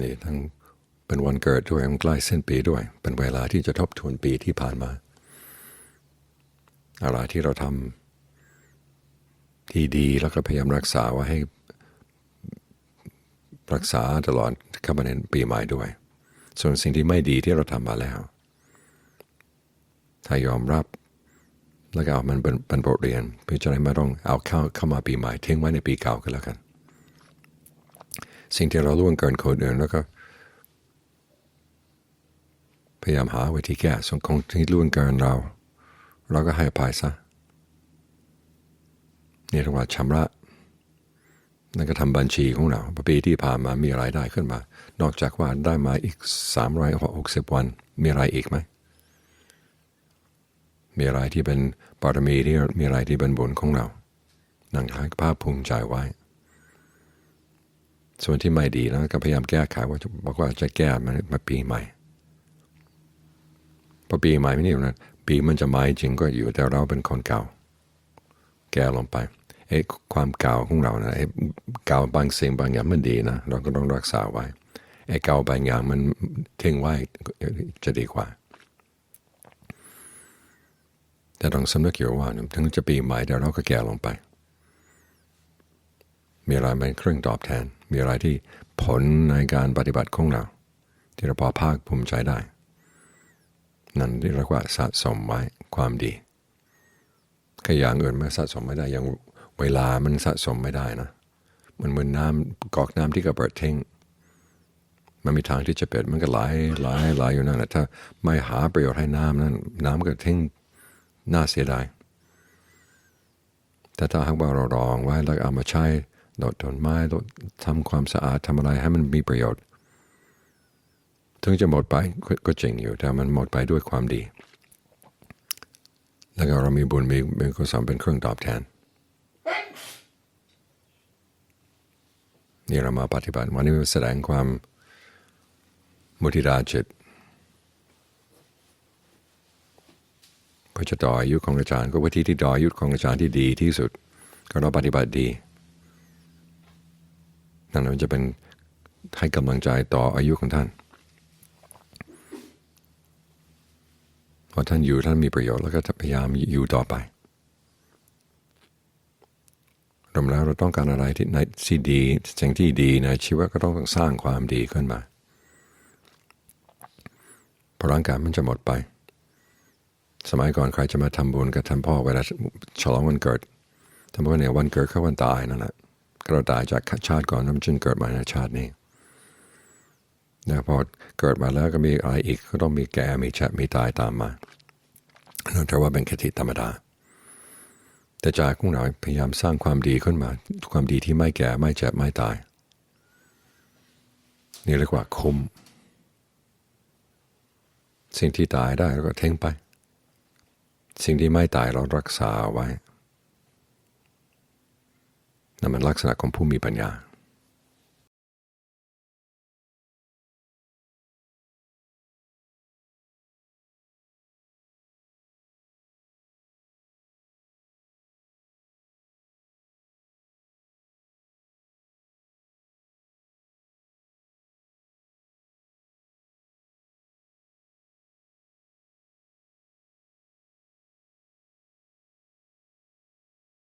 นี่ทั้งเป็นวันเกิดด้วยมันใกล้สิ้นปีด้วย เป็นเวลาที่จะทบทวนปีที่ผ่านมา อะไรที่เราทำที่ดีแล้วก็พยายามรักษาไว้ให้รักษาตลอดเข้ามาในปีใหม่ด้วย ส่วนสิ่งที่ไม่ดีที่เราทำมาแล้ว ถ้ายอมรับแล้วก็เอามันเป็นเป็นบทเรียนเพื่อจะได้ไม่ต้องเอาเข้าเข้ามาปีใหม่ทิ้งไว้ในปีเก่ากันแล้วกัน สิ่งที่เราล่วงเกินคนอื่นแล้วก็ พยายามหาวิธีแก้ส่วนของที่ล่วงเกินเรา เราก็ให้อภัยซะนี่เรียกว่าชำระนั่นก็ทำบัญชีของเราปีที่ผ่านมามีรายได้ขึ้นมา นอกจากว่าได้มาอีก 360 วัน มีอะไรอีกไหม มีอะไรที่เป็นบารมีที่มีอะไรที่เป็นบุญของเรา นั่งท้ายภาพภูมิใจไว้ ส่วนที่ไม่ดีแล้วก็พยายามแก้ไขว่าบอกว่าจะแก้มันมาปีใหม่พอปีใหม่ไม่นี่นะปีมันจะมาจริงก็อยู่แต่เราเป็นคนเก่า แก้ลงไปไอ้ความเก่าของเรานะไอ้เก่าบางสิ่งบางอย่างมันดีนะเราก็ต้องรักษาไว้ไอ้เก่าบางอย่างมันทิ้งไว้จะดีกว่า แต่ต้องสำนึกอยู่ว่าถึงจะปีใหม่เดี๋ยวเราก็แก่ลงไป มีอะไรเป็นเครื่องตอบแทน มีอะไรที่ผลในการปฏิบัติของเรา ที่เราพอภาคภูมิใจได้ นั่นที่เรียกว่าสะสมไว้ความดีขอย่างอื่นมันสะสมไม่ได้อย่างเวลามันสะสมไม่ได้นะ มันเหมือนน้ำกอกน้ำที่กระเบิดทิ้งมันมีทางที่จะเปิดมันก็ไหลไหลไหลอยู่นั่นแหละถ้าไม่หาประโยชน์ให้น้ำนั้นน้ำก็ทิ้งน่าเสียดายแต่ถ้าหากว่าเรารองไว้แล้วเอามาใช้ ดดต้นไม้ดดทำความสะอาดทำอะไรให้มันมีประโยชน์ ถึงจะหมดไปก็จริงอยู่แต่มันหมดไปด้วยความดี แล้วก็เรามีบุญมีมีกุศลเป็นเครื่องตอบแทนนี่เรามาปฏิบัติวันนี้แสดงความมุทิตาจิตเพื่อจะต่ออายุของอาจารย์ก็วิธีที่ต่ออายุของอาจารย์ที่ดีที่สุด ก็เราปฏิบัติดี นั่นมันจะเป็นให้กำลังใจต่ออายุของท่านพอท่านอยู่ท่านมีประโยชน์แล้วก็จะพยายามอยู่ต่อไปรวมแล้วเราต้องการอะไรที่ในที่ดีสิ่งที่ดีในชีวิตก็ต้องสร้างความดีขึ้นมาพราะร่างกายมันจะหมดไป สมัยก่อนใครจะมาทำบุญกับทำพ่อเวลาฉลองวันเกิดทำบุญเนี่ยวันเกิดเขาวันตายนั่นแหละ เราตายจากชาติก่อนน้ำจนเกิดมาในชาตินี้นะพอเกิดมาแล้วก็มีอะไรอีกก็ต้องมีแก่มีแฉะมีตายตามมานั่นถือว่าเป็นคติธรรมดา แต่ใจของเราพยายามสร้างความดีขึ้นมา ความดีที่ไม่แก่ไม่เจ็บไม่ตาย นี่เรียกว่าคุ้มสิ่งที่ตายได้เราก็ทิ้งไป สิ่งที่ไม่ตายเรารักษาไว้ นั่นมันลักษณะของผู้มีปัญญา